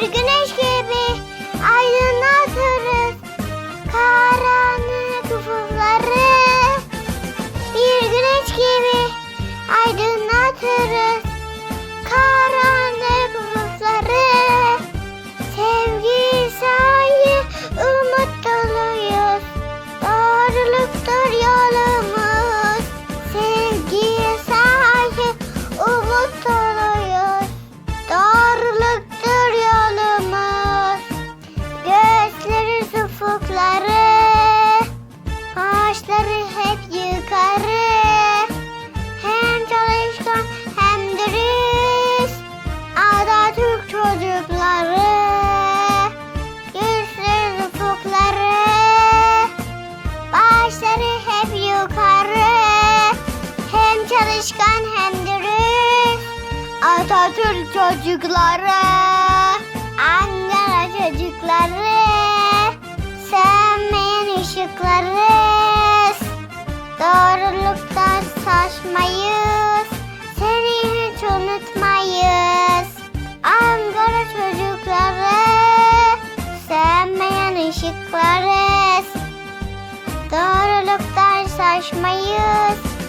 bir güneş geliyor. götür çocukları. Ankara çocukları. Sönmeyen ışıkları. Doğruluktan saçmayız. Seni hiç unutmayız. Ankara çocukları. Sönmeyen ışıkları. Doğruluktan saçmayız.